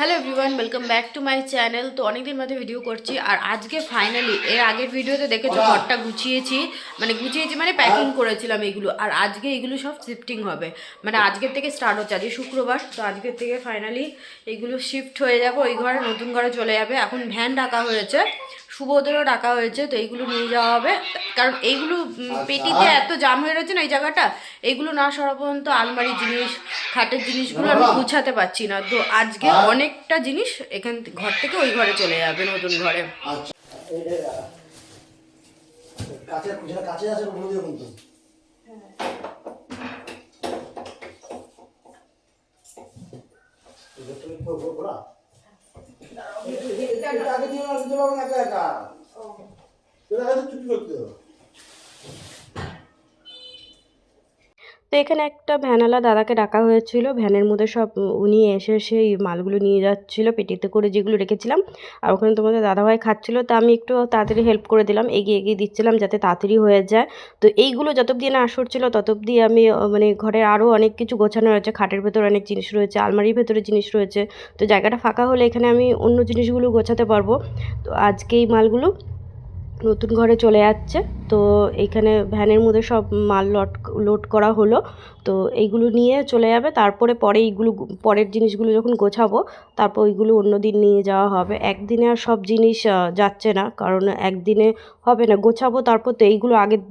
Hello everyone welcome back to my channel তো অনেকদিন মধ্যে ভিডিও করছি আর আজকে ফাইনালি এর আগের ভিডিওতে দেখেছ ঘরটা গুছিয়েছি মানে গুছিয়েছি মানে প্যাকিং করেছিলাম এগুলো আর আজকে এগুলো সব শিফটিং হবে। মানে আজকের থেকে স্টার্ট হচ্ছে আজকে শুক্রবার তো আজকের থেকে ফাইনালি এগুলো শিফট হয়ে যাবে ওই ঘরে নতুন ঘরে চলে যাবে। এখন ভ্যান ডাকা হয়েছে শুভদেরও ডাকা হয়েছে তো এইগুলো নিয়ে যাওয়া হবে। কারণ এইগুলো পেটিতে এত জাম হয়ে রয়েছে না এই জায়গাটা? এইগুলো না সরা পর্যন্ত আলমারি জিনিস খাটের জিনিসগুলো আমি গুছাতে পারছি না। তো আজকে অনেকটা জিনিস এখান ঘর থেকে ওই ঘরে চলে যাবে নতুন ঘরে। আচ্ছা। কাছে আছে কিন্তু এটা আগে দিয়ে না, দিতে পারব না একা একা। এটা আগে তো চুপি করতে হবে। তো এখানে একটা ভ্যানালা দাদাকে ডাকা হয়েছিল। ভ্যানের মধ্যে সব, উনি এসে সেই মালগুলো নিয়ে যাচ্ছিল, পেটিতে করে যেগুলো রেখেছিলাম। আর ওখানে তোমাদের দাদাভাই খাচ্ছিল, তা আমি একটু তাড়াতাড়ি হেল্প করে দিলাম। এগিয়ে এগিয়ে দিচ্ছিলাম যাতে তাড়াতাড়ি হয়ে যায়। তো এইগুলো যত অব্দি না আসর ছিল তত অব্দি আমি মানে ঘরের আরও অনেক কিছু গোছানো রয়েছে। খাটের ভেতরে অনেক জিনিস রয়েছে, আলমারির ভেতরে জিনিস রয়েছে। তো জায়গাটা ফাঁকা হলে এখানে আমি অন্য জিনিসগুলো গোছাতে পারব। তো আজকে এই মালগুলো নতুন ঘরে চলে যাচ্ছে। তো এইখানে ভ্যানের মধ্যে সব মাল লট লোড করা হলো। তো এইগুলো নিয়ে চলে যাবে। তারপরে পরে এইগুলো পরের জিনিসগুলো যখন গোছাবো তারপর ওইগুলো অন্য দিন নিয়ে যাওয়া হবে। একদিনে আর সব জিনিস যাচ্ছে না। কারণ একদিনে হবে না। গোছাবো তারপর তো এইগুলো আগের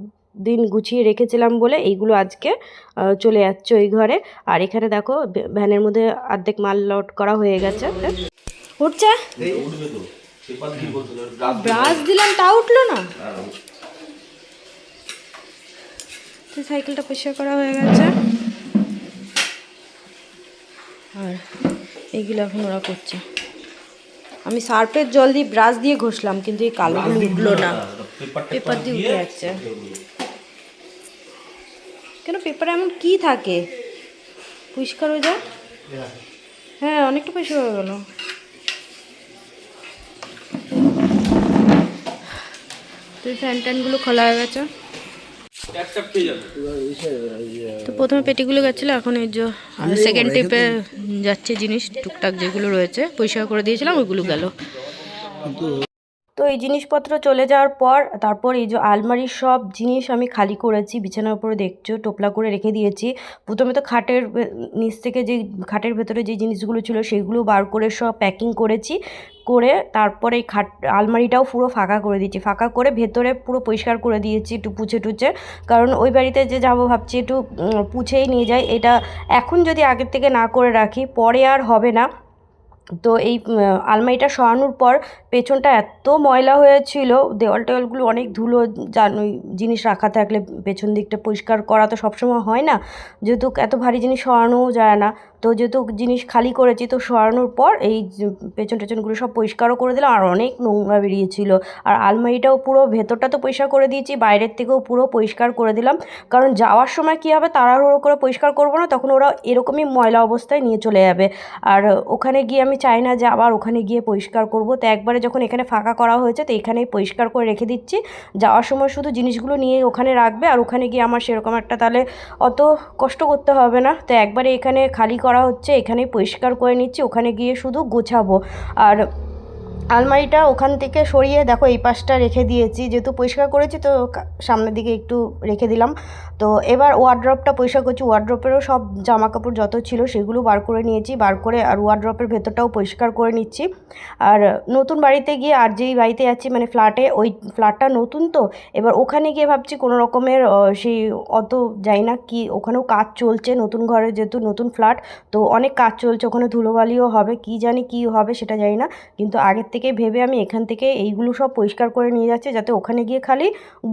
দিন গুছিয়ে রেখেছিলাম বলে এইগুলো আজকে চলে যাচ্ছে ওই ঘরে। আর এখানে দেখো ভ্যানের মধ্যে অর্ধেক মাল লোড করা হয়ে গেছে। উঠছে? ব্রাশ দিলাম। তা উঠল না? তো সাইকেলটা পরিষ্কার করা হয়ে গেছে। আর এইগুলো এখন ওরা করছে। আমি সার্ফের জল দিয়ে ব্রাশ দিয়ে ঘষলাম কিন্তু এই কালোগুলো উঠল না। পেপার পেপার দিয়ে উঠে যাচ্ছে। কেন পেপারে এমন কি থাকে? পরিষ্কার হয়ে যায়? হ্যাঁ অনেকটা পরিষ্কার হয়ে গেল। তুই ফ্যান ট্যানগুলো খোলা হয়ে গেছে। তো প্রথমে পেটিগুলো গেছিল এখন এই যে সেকেন্ড টিপে যাচ্ছে জিনিস টুকটাক যেগুলো রয়েছে পরিষ্কার করে দিয়েছিলাম ওইগুলো গেল। তো এই জিনিসপত্র চলে যাওয়ার পর, তারপর এই যে আলমারির সব জিনিস আমি খালি করেছি, বিছানার উপরে দেখছ, টোপলা করে রেখে দিয়েছি। প্রথমে তো খাটের নিচ থেকে যে খাটের ভেতরে যে জিনিসগুলো ছিল সেগুলো বার করে সব প্যাকিং করেছি, করে তারপরে এই খাট, আলমারিটাও পুরো ফাঁকা করে দিয়েছি। ফাঁকা করে ভেতরে পুরো পরিষ্কার করে দিয়েছি একটু পুছে টুছে, কারণ ওই বাড়িতে যে যাব ভাবছি একটু পুছেই নিয়ে যাই। এটা এখন যদি আগের থেকে না করে রাখি, পরে আর হবে না। তো এই আলমারিটা সরানোর পর পেছনটা এত ময়লা হয়েছিল দেওয়াল টেওয়ালগুলো অনেক ধুলো জানোই জিনিস রাখা থাকলে পেছন দিকটা পরিষ্কার করা তো সবসময় হয় না। যেহেতু এত ভারী জিনিস সরানোও যায় না তো যেহেতু জিনিস খালি করেছি, তো সরানোর পর এই পেছন টেছনগুলো সব পরিষ্কারও করে দিলাম। আর অনেক নোংরা বেরিয়েছিল। আর আলমারিটাও পুরো, ভেতরটা তো পরিষ্কার করে দিয়েছি, বাইরের থেকেও পুরো পরিষ্কার করে দিলাম। কারণ যাওয়ার সময় কী হবে, তাড়াহুড়ো করে পরিষ্কার করব না, তখন ওরা এরকমই ময়লা অবস্থায় নিয়ে চলে যাবে। আর ওখানে গিয়ে আমি চাই না যে আবার ওখানে গিয়ে পরিষ্কার করব। তো একবারে যখন এখানে ফাঁকা করা হয়েছে, তো এখানেই পরিষ্কার করে রেখে দিচ্ছি। যাওয়ার সময় শুধু জিনিসগুলো নিয়ে ওখানে রাখবে, আর ওখানে গিয়ে আমার সেরকম একটা তাহলে অত কষ্ট করতে হবে না। তো একবারে এখানে খালি করা হচ্ছে এখানে পরিষ্কার করে নিচ্ছি ওখানে গিয়ে শুধু গোছাবো। আর আলমারিটা ওখান থেকে সরিয়ে দেখো এই পাশটা রেখে দিয়েছি। যেহেতু পরিষ্কার করেছি তো সামনের দিকে একটু রেখে দিলাম। তো এবার ওয়ার্ড্রপটা পরিষ্কার করছি। ওয়ার্ড্রপেরও সব জামা কাপড় যত ছিল সেগুলো বার করে নিয়েছি, বার করে আর ওয়ার্ড্রপের ভেতরটাও পরিষ্কার করে নিচ্ছি। আর নতুন বাড়িতে গিয়ে আর যেই বাড়িতে যাচ্ছি মানে ফ্ল্যাটে ওই ফ্ল্যাটটা নতুন তো, এবার ওখানে গিয়ে ভাবছি কোনো রকমের সেই অত যাই না কি, ওখানেও কাজ চলছে নতুন ঘরে যেহেতু নতুন ফ্ল্যাট তো অনেক কাজ চলছে, ওখানে ধুলোবালিও হবে, কি জানি কি হবে সেটা জানি না। কিন্তু আগের থেকে ভেবে আমি এখান থেকে এইগুলো সব পরিষ্কার করে নিয়ে যাচ্ছি, যাতে ওখানে গিয়ে খালি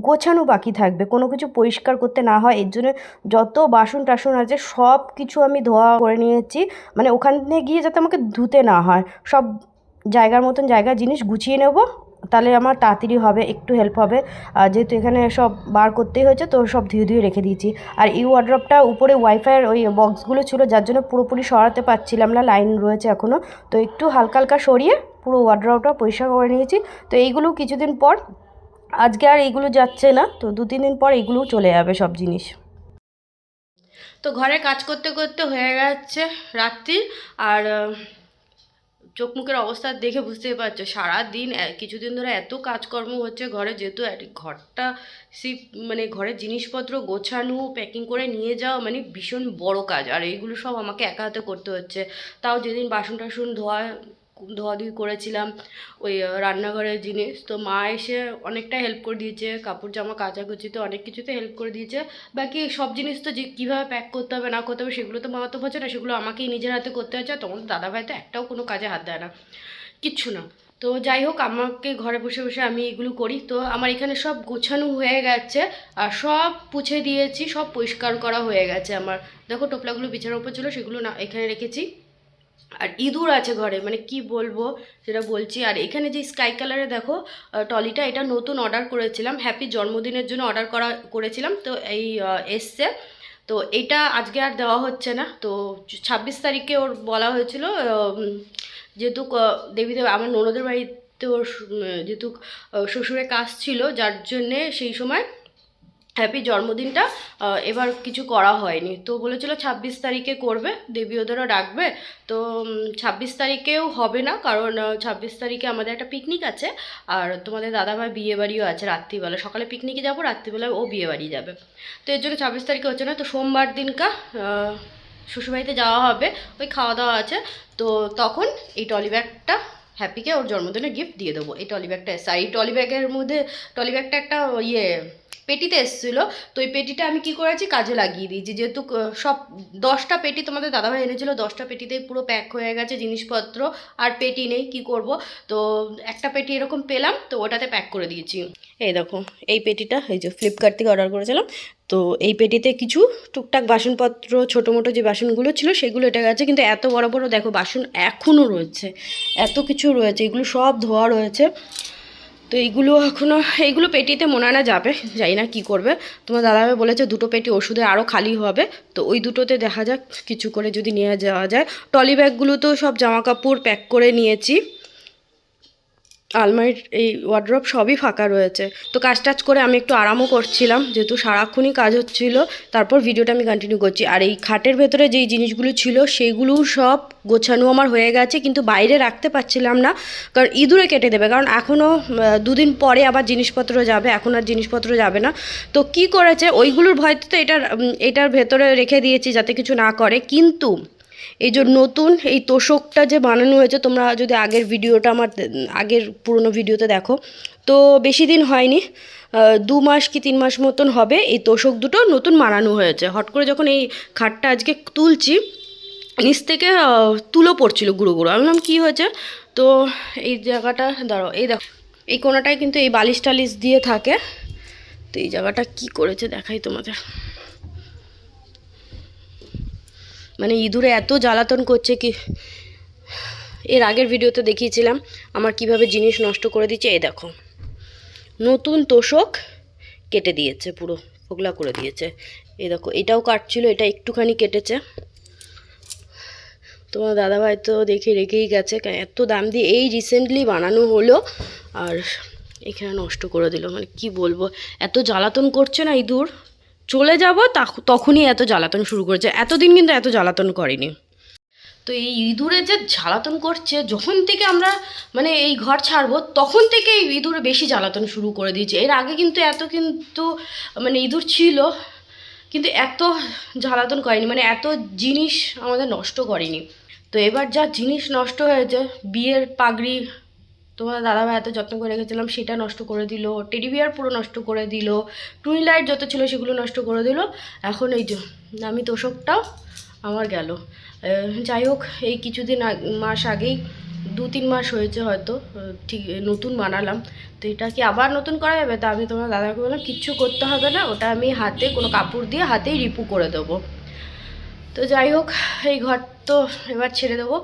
গোছানো বাকি থাকবে। কোনো কিছু পরিষ্কার করতে না হয়, এর জন্য যত বাসন টাসন আছে সব কিছু আমি ধোয়া করে নিয়েছি। মানে ওখানে গিয়ে যাতে আমাকে ধুতে না হয়। সব জায়গার মতন জায়গার জিনিস গুছিয়ে নেব, তাহলে আমার তাড়াতাড়ি হবে, একটু হেল্প হবে। আর যেহেতু এখানে সব বার করতেই হয়েছে, তো সব ধুয়ে ধুয়ে রেখে দিয়েছি। আর এই ওয়ার্ড্রপটা উপরে ওয়াইফাইয়ের ওই বক্সগুলো ছিল, যার জন্য পুরোপুরি সরাতে পারছিলাম না লাইন রয়েছে এখনও তো একটু হালকা হালকা সরিয়ে পুরো ওয়ার্ড্রপটা পরিষ্কার করে নিয়েছি। তো এইগুলো কিছুদিন পর, আজকে আর এইগুলো যাচ্ছে না, তো দু তিন দিন পর এইগুলোও চলে যাবে সব জিনিস। তো ঘরে কাজ করতে করতে হয়ে গেছে রাত্রি, আর চোখ মুখের অবস্থা দেখে বুঝতেই পারছ, সারাদিন কিছুদিন ধরে এত কাজকর্ম হচ্ছে ঘরে, যেহেতু ঘরটা সি মানে ঘরের জিনিসপত্র গোছানো প্যাকিং করে নিয়ে যাওয়া মানে ভীষণ বড় কাজ, আর এইগুলো সব আমাকে একা হাতে করতে হচ্ছে। তাও যেদিন বাসন টাসন ধোয়া ধোয়াধুয়ি করেছিলাম, ওই রান্নাঘরের জিনিস। তো মা এসে অনেকটা হেল্প করে দিয়েছে, কাপড়, জামা কাচাকুচিতে অনেক কিছুতে হেল্প করে দিয়েছে। বাকি সব জিনিস তো যে কীভাবে প্যাক করতে হবে, না করতে হবে, সেগুলো তো মা তো না সেগুলো আমাকেই নিজের হাতে করতে হচ্ছে তোমার দাদাভাই তো একটাও কোনো কাজে হাত দেয় না। কিচ্ছু না। তো যাই হোক, আমাকে ঘরে বসে বসে আমি এগুলো করি। তো আমার এখানে সব গোছানো হয়ে গেছে, আর সব পুছে দিয়েছি, সব পরিষ্কার করা হয়ে গেছে আমার। দেখো, টোপলাগুলো বিছানার উপর ছিল, সেগুলো না এখানে রেখেছি। আর ইঁদুর আছে ঘরে মানে কি বলব সেটা বলছি। আর এখানে যে স্কাই কালারে দেখো টলিটা এটা নতুন অর্ডার করেছিলাম হ্যাপি জন্মদিনের জন্য অর্ডার করা করেছিলাম, তো এই এসছে। তো এটা আজকে আর দেওয়া হচ্ছে না, তো ছাব্বিশ তারিখে ওর বলা হয়েছিল যেহেতু দেবীদেব, আমার ননদের বাড়িতে ওর যেহেতু শ্বশুরের কাজ ছিল, যার জন্যে সেই সময় হ্যাপি জন্মদিনটা এবার কিছু করা হয়নি। তো বলেছিল ছাব্বিশ তারিখে করবে দেবী ওদেরও ডাকবে। তো ছাব্বিশ তারিখেও হবে না, কারণ ছাব্বিশ তারিখে আমাদের একটা পিকনিক আছে, আর তোমাদের দাদাভাই বিয়ে বাড়িও আছে রাত্রিবেলা। সকালে পিকনিকে যাব, রাত্রিবেলায় ও বিয়ে বাড়ি যাবে। তো এর জন্য ছাব্বিশ তারিখে হচ্ছে না, তো সোমবার দিনকা শ্বশুরবাড়িতে যাওয়া হবে, ওই খাওয়া দাওয়া আছে। তো তখন এই টলি ব্যাগটা হ্যাপিকে ওর জন্মদিনে গিফট দিয়ে দেবো। এই টলি ব্যাগটা এসে আর এই টলি ব্যাগের মধ্যে টলি ব্যাগটা একটা ইয়ে পেটিতে এসেছিল, তো এই পেটিটা আমি কি করেছি? কাজে লাগিয়ে দিয়েছি। যেহেতু সব, দশটা পেটি তোমাদের দাদাভাই এনেছিলো, দশটা পেটিতে পুরো প্যাক হয়ে গেছে জিনিসপত্র, আর পেটি নেই, কি করব? তো একটা পেটি এরকম পেলাম, তো ওটাতে প্যাক করে দিয়েছি। এই দেখো, এই পেটিটা, এই যে ফ্লিপকার্ট থেকে অর্ডার করেছিলাম, তো এই পেটিতে কিছু টুকটাক বাসনপত্র ছোটো মোটো যে বাসনগুলো ছিল, সেগুলো এটা গেছে, কিন্তু এত বড় বড়, দেখো, বাসন এখনও রয়েছে, এত কিছু রয়েছে, এগুলো সব ধোয়া রয়েছে। তো এইগুলো এখনও এইগুলো পেটিতে মনে না যাবে যাই না কি করবে। তোমার দাদাভাই বলেছে দুটো পেটি ওষুধে আরও খালি হবে, তো ওই দুটোতে দেখা যাক কিছু করে যদি নিয়ে যাওয়া যায়। টলি ব্যাগগুলো তো সব জামাকাপড় প্যাক করে নিয়েছি। আলমারির এই ওয়ার্ড্রপ সবই ফাঁকা রয়েছে। তো কাজ টাজ করে আমি একটু আরামও করছিলাম, যেহেতু সারাক্ষণই কাজ হচ্ছিল, তারপর ভিডিওটা আমি কন্টিনিউ করছি। আর এই খাটের ভেতরে যেই জিনিসগুলো ছিল সেগুলোও সব গোছানো আমার হয়ে গেছে, কিন্তু বাইরে রাখতে পারছিলাম না, কারণ ইঁদুরে কেটে দেবে। কারণ এখনও দুদিন পরে আবার জিনিসপত্র যাবে, এখন আর জিনিসপত্র যাবে না। তো কি করেছে, ওইগুলোর ভয়তে তো এটার এটার ভেতরে রেখে দিয়েছি যাতে কিছু না করে, কিন্তু এই যে নতুন এই তোষকটা যে বানানো হয়েছে, তোমরা যদি আগের ভিডিওটা আমার, আগের পুরনো ভিডিওতে দেখো, তো বেশি দিন হয়নি দু মাস কি তিন মাস মতন হবে এই তোষক দুটো নতুন বানানো হয়েছে। হট করে যখন এই খাটটা আজকে তুলছি, নিচ থেকে তুলো পড়ছিল গুঁড়ো গুঁড়ো। আমি বললাম কী হয়েছে? তো এই জায়গাটা, দাঁড়াও, এই দেখো, এই কোনাটায় কিন্তু এই বালিশ টালিশ দিয়ে থাকে। তো এই জায়গাটা কি করেছে দেখাই তোমাদের। মানে ইঁদুরে এত জ্বালাতন করছে কি, এর আগের ভিডিওতে দেখিয়েছিলাম, আমার কীভাবে জিনিস নষ্ট করে দিচ্ছে, এই দেখো। নতুন তোষক কেটে দিয়েছে পুরো, ফোগলা করে দিয়েছে। এই দেখো, এটাও কাটছিল, এটা একটুখানি কেটেছে। তোমার দাদাভাই তো দেখে রেখেই গেছে এত দাম দিয়ে এই রিসেন্টলি বানানো হলো, আর এখানে নষ্ট করে দিল। মানে কি বলব, এত জ্বালাতন করছে না ইঁদুর। চলে যাব, তাখ- তখনই এত জ্বালাতন শুরু করেছে। এতদিন কিন্তু এত জ্বালাতন করেনি। তো এই ইঁদুরে যে জ্বালাতন করছে, যখন থেকে আমরা মানে এই ঘর ছাড়বো, তখন থেকে এই ইঁদুরে বেশি জ্বালাতন শুরু করে দিয়েছে। এর আগে কিন্তু এত কিন্তু মানে ইঁদুর ছিল, কিন্তু এত জ্বালাতন করেনি। মানে এত জিনিস আমাদের নষ্ট করেনি। তো এবার যা জিনিস নষ্ট হয়েছে, বিয়ের পাগড়ি তোমার দাদাভাই এত যত্ন করে রেখেছিলাম, সেটা নষ্ট করে দিল টেডি বিয়ার পুরো নষ্ট করে দিল টুনি লাইট যত ছিল সেগুলো নষ্ট করে দিল। এখন এই আমি তোষকটাও আমার গেল। যাই হোক, এই কিছুদিন মাস আগেই, দু তিন মাস হয়েছে হয়তো ঠিক নতুন বানালাম। তো এটা কি আবার নতুন করা যাবে? তা আমি তোমার দাদাকে বললাম, কিচ্ছু করতে হবে না, ওটা আমি হাতে, কোনো কাপড় দিয়ে হাতেই রিপু করে দেবো। তো যাই হোক, এই ঘর তো এবার ছেড়ে দেবো।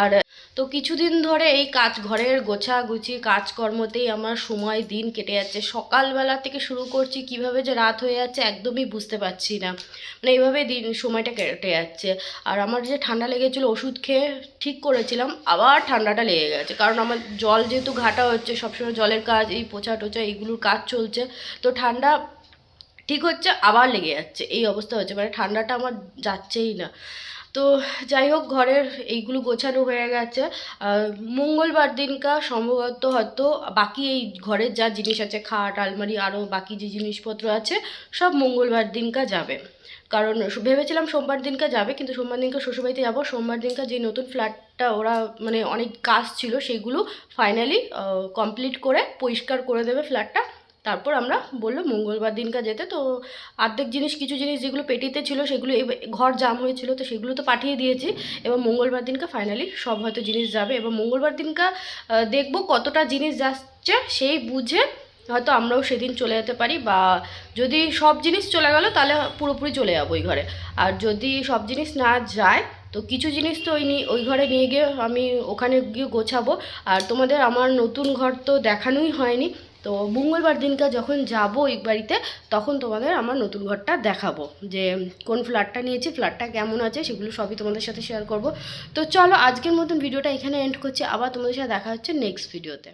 আর তো কিছুদিন ধরে এই কাজ, ঘরের গোছা গুছি কাজকর্মতেই আমার সময় দিন কেটে যাচ্ছে। সকালবেলা থেকে শুরু করছি, কীভাবে যে রাত হয়ে যাচ্ছে একদমই বুঝতে পারছি না। মানে এইভাবে দিন, সময়টা কেটে যাচ্ছে। আর আমার যে ঠান্ডা লেগেছিলো, ওষুধ খেয়ে ঠিক করেছিলাম, আবার ঠান্ডাটা লেগে গেছে। কারণ আমার জল যেহেতু ঘাটা হচ্ছে, সবসময় জলের কাজ, এই পোছা টোচা এইগুলোর কাজ চলছে। তো ঠান্ডা ঠিক হচ্ছে, আবার লেগে যাচ্ছে। এই অবস্থা হচ্ছে। মানে ঠান্ডাটা আমার যাচ্ছেই না। তো যাই হোক, ঘরের এইগুলো গোছানো হয়ে গেছে। মঙ্গলবার দিনকা সম্ভবত হয়তো বাকি এই ঘরের যা জিনিস আছে, খাট, আলমারি আরও বাকি যে জিনিসপত্র আছে, সব মঙ্গলবার দিনকা যাবে। কারণ ভেবেছিলাম সোমবার দিনকা যাবে, কিন্তু সোমবার দিনকা শ্বশুরবাড়িতে যাব। সোমবার দিনকা যে নতুন ফ্ল্যাটটা ওরা মানে অনেক কাজ ছিল সেগুলো ফাইনালি কমপ্লিট করে, পরিষ্কার করে দেবে ফ্ল্যাটটা। তারপর আমরা বলল মঙ্গলবার দিনকা যেতে, তো অর্ধেক জিনিস, কিছু জিনিস যেগুলো পেটিতে ছিল সেগুলো ঘর জাম হয়েছিল, তো সেগুলো তো পাঠিয়ে দিয়েছি। এবং মঙ্গলবার দিনকা ফাইনালি সব হয়তো জিনিস যাবে। এবং মঙ্গলবার দিনকা দেখব কতটা জিনিস যাচ্ছে সেই বুঝে হয়তো আমরাও সেদিন চলে যেতে পারি বা যদি সব জিনিস চলে গেলো তাহলে পুরোপুরি চলে যাব ওই ঘরে। আর যদি সব জিনিস না যায়, তো কিছু জিনিস তো ওই ওই ঘরে নিয়ে গিয়ে আমি ওখানে গিয়ে গোছাবো। আর তোমাদের আমার নতুন ঘর তো দেখানোই হয়নি। তো মঙ্গলবার দিনকা যখন যাব ওই বাড়িতে, তখন তোমাদের আমার নতুন ঘরটা দেখাবো। যে কোন ফ্ল্যাটটা নিয়েছি, ফ্ল্যাটটা কেমন আছে, সেগুলো সবই তোমাদের সাথে শেয়ার করব। তো চলো আজকের মতন ভিডিওটা এখানে এন্ড করছি। আবার তোমাদের সাথে দেখা হচ্ছে নেক্সট ভিডিওতে